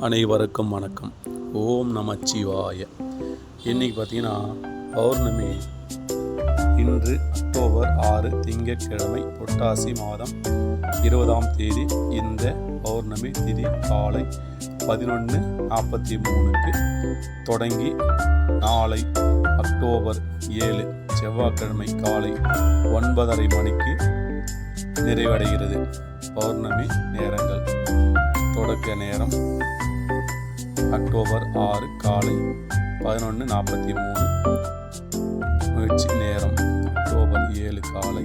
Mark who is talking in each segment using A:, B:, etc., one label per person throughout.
A: அனைவருக்கும் வணக்கம். ஓம் நமச்சிவாய. இன்னைக்கு பார்த்தீங்கன்னா பௌர்ணமி. இன்று அக்டோபர் ஆறு திங்கட்கிழமை புரட்டாசி மாதம் இருபதாம் தேதி இந்த பௌர்ணமி திதி காலை பதினொன்று நாற்பத்தி மூணுக்கு தொடங்கி நாளை அக்டோபர் ஏழு செவ்வாய்க்கிழமை காலை ஒன்பதரை மணிக்கு நிறைவடைகிறது. பௌர்ணமி நேரங்கள். தொடக்க நேரம். அக்டோபர் ஆறு காலை பதினொன்று நாற்பத்தி மூணு. முயற்சி நேரம் அக்டோபர் ஏழு காலை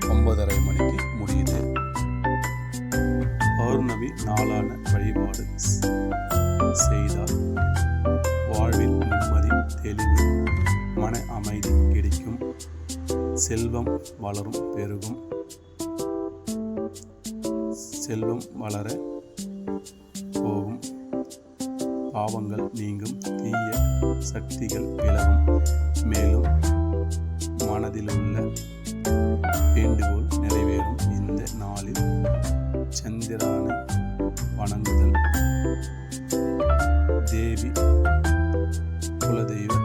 A: ஒன்பதரை மணிக்கு முடியுது. பௌர்ணமி நாளான வழிபாடு செய்தார் செய்தால் வாழ்வில் நிம்மதி தெளிவு மன அமைதி கிடைக்கும். செல்வம் வளரும் பெருகும். செல்வம் வளர போகும். பாவங்கள் நீங்கும். தீய சக்திகள் விலகும். மேலும் மனதிலுள்ள வேண்டுகோள் நிறைவேறும். இந்த நாளில் சந்திரானை வணங்குதல். தேவி குலதெய்வ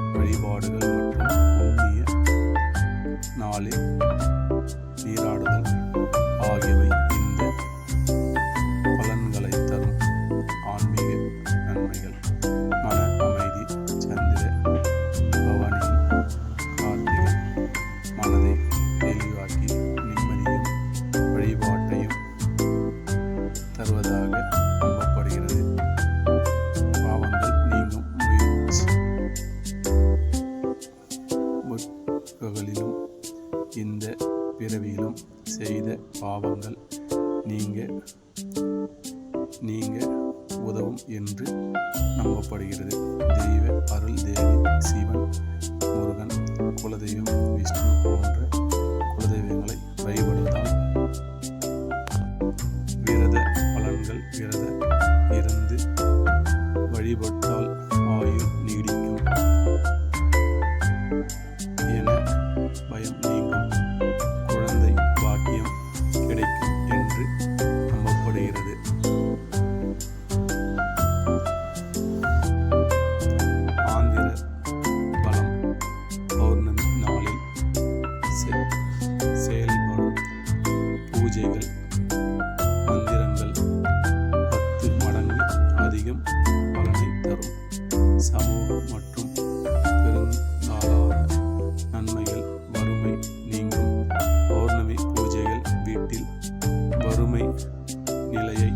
A: பிறவியிலும் செய்த பாவங்கள் நீங்க நீங்க உதவும் என்று நம்பப்படுகிறது. தெய்வ அருள் தேவி சிவன் முருகன் குலதெய்வம் விஷ்ணு போன்ற குலதெய்வங்களை வழிபடுவதால் வீட்டில் வறுமை நிலையை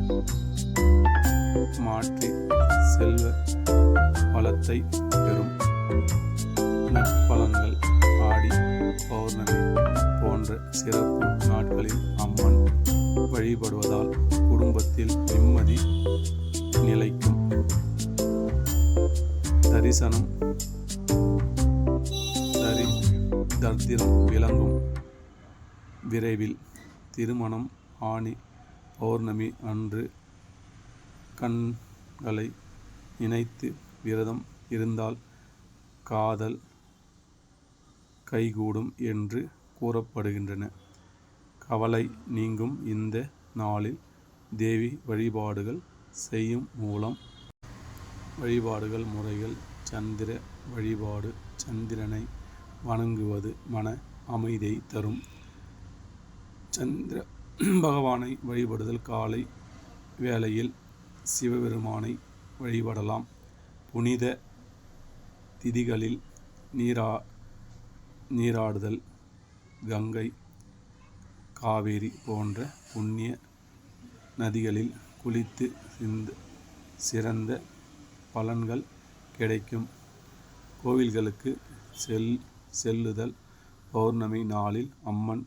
A: மாற்றி செல்வ வளத்தை பெறும் நற்பலன்கள் ஆடி பௌர்ணமி போன்ற சிறப்பு நாட்களில் அம்மன் வழிபடுவதால் குடும்பத்தில் நிம்மதி நிலைக்கும். தரிசனம் தரி தர்திரம் விளங்கும். விரைவில் திருமணம் ஆணி பௌர்ணமி அன்று கண்களை நினைத்து விரதம் இருந்தால் காதல் கைகூடும் என்று கூறப்படுகின்றன. கவலை நீங்கும் இந்த நாளில் தேவி வழிபாடுகள் செய்யும் மூலம் வழிபாடுகள் முறைகள் சந்திர வழிபாடு சந்திரனை வணங்குவது மன அமைதியை தரும். சந்திர பகவானை வழிபடுதல் காலை வேளையில் சிவபெருமானை வழிபடலாம். புனித திதிகளில் நீரா நீராடுதல் கங்கை காவேரி போன்ற புண்ணிய நதிகளில் குளித்து சிந்த சிறந்த பலன்கள் கிடைக்கும். கோவில்களுக்கு செல் செல்லுதல் பௌர்ணமி நாளில் அம்மன்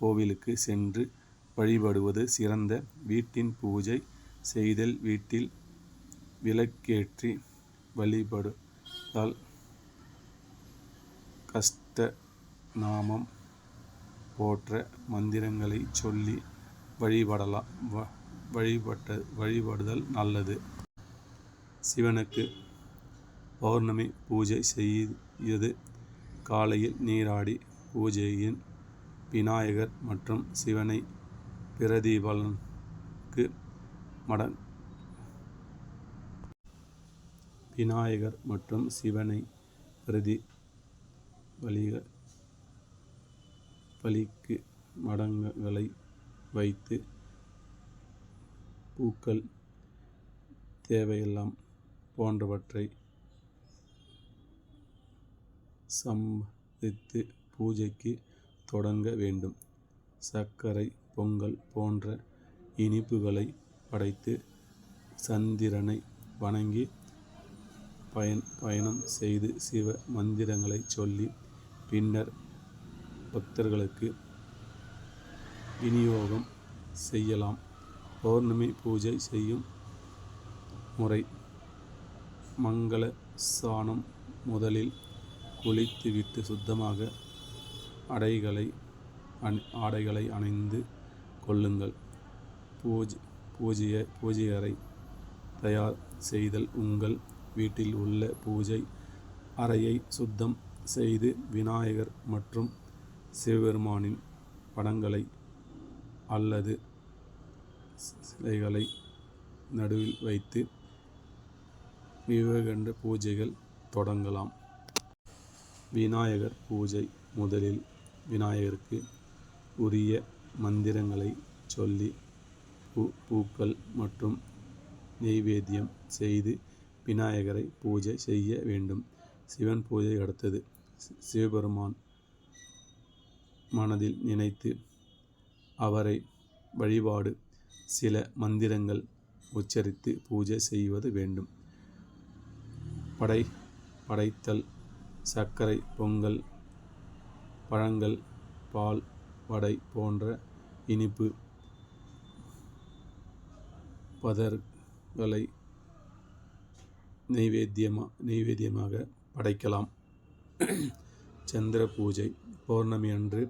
A: கோவிலுக்கு சென்று வழிபடுவது சிறந்த வீட்டின் பூஜை. செய்தல் வீட்டில் விளக்கேற்றி வழிபடுதல் கஷ்ட நாமம் போன்ற மந்திரங்களை சொல்லி வழிபடலாம். வ- வழிபட்ட வழிபடுதல் நல்லது. சிவனுக்கு பௌர்ணமி பூஜை செய்யது காலையில் நீராடி பூஜையின் விநாயகர் மற்றும் சிவனை பிரதிபலனுக்கு மட விநாயகர் மற்றும் சிவனை பிரதி பலிக பலிக்கு மடங்களை வைத்து பூக்கள் தேவையெல்லாம் போன்றவற்றை சம்பதித்து பூஜைக்கு தொடங்க வேண்டும். சர்க்கரை பொங்கல் போன்ற இனிப்புகளை படைத்து சந்திரனை வணங்கி பயன் பயணம் செய்து சிவ மந்திரங்களைச் சொல்லி பின்னர் பக்தர்களுக்கு விநியோகம் செய்யலாம். பௌர்ணமி பூஜை செய்யும் முறை. மங்கள சாணம் முதலில் குளித்துவிட்டு சுத்தமாக அடைகளை அணி ஆடைகளை அணிந்து கொள்ளுங்கள். பூஜ் பூஜைய பூஜையறை தயார் செய்தல் உங்கள் வீட்டில் உள்ள பூஜை அறையை சுத்தம் செய்து விநாயகர் மற்றும் சிவபெருமானின் படங்களை அல்லது சிலைகளை நடுவில் வைத்து விவேகண்ட பூஜைகள் தொடங்கலாம். விநாயகர் பூஜை முதலில் விநாயகருக்கு உரிய மந்திரங்களை சொல்லி பூ பூக்கள் மற்றும் நெய்வேத்தியம் செய்து விநாயகரை பூஜை செய்ய வேண்டும். சிவன் பூஜை அடுத்தது. சி- சிவபெருமான் மனதில் நினைத்து அவரை வழிபாடு சில மந்திரங்கள் உச்சரித்து பூஜை செய்வது வேண்டும். படை படைத்தல் சர்க்கரை பொங்கல் பழங்கள் பால் வடை போன்ற இனிப்பு பதர்களை நெய்வேத்தியமா நெய்வேத்தியமாக படைக்கலாம். சந்திர பூஜை பௌர்ணமி அன்று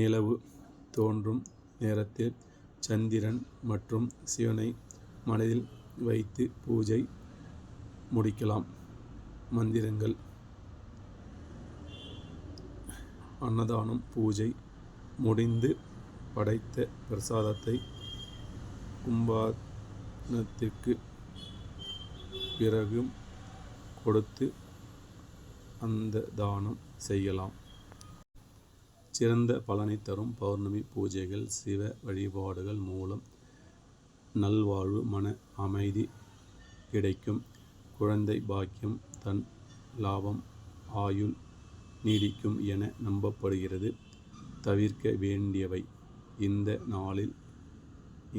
A: நிலவு தோன்றும் நேரத்தில் சந்திரன் மற்றும் சிவனை மனதில் வைத்து பூஜை முடிக்கலாம். மந்திரங்கள். அன்னதானம் பூஜை முடிந்து படைத்த பிரசாதத்தை கும்பானத்திற்கு பிறகும் கொடுத்து அந்த தானம் செய்யலாம். சிறந்த பலனை தரும் பௌர்ணமி பூஜைகள் சிவ வழிபாடுகள் மூலம் நல்வாழ்வு மன அமைதி கிடைக்கும். குழந்தை பாக்கியம் தன் லாபம் ஆயுள் நீடிக்கும் என நம்பப்படுகிறது. தவிர்க்க வேண்டியவை. இந்த நாளில்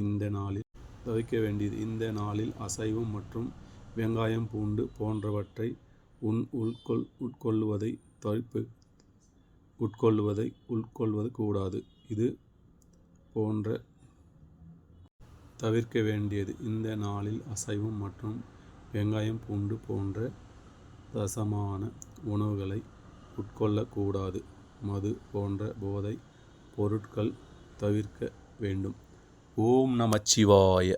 A: இந்த நாளில் தவிர்க்க வேண்டியது இந்த நாளில் அசைவம் மற்றும் வெங்காயம் பூண்டு போன்றவற்றை உன் உட்கொள் உட்கொள்வதை தவிர்ப்பு உட்கொள்வதை உட்கொள்வது கூடாது. இது போன்ற தவிர்க்க வேண்டியது இந்த நாளில் அசைவம் மற்றும் வெங்காயம் பூண்டு போன்ற ரசமான உணவுகளை உட்கொள்ளக்கூடாது. மது போன்ற போதை பொருட்கள் தவிர்க்க வேண்டும். ஓம் நமச்சிவாய.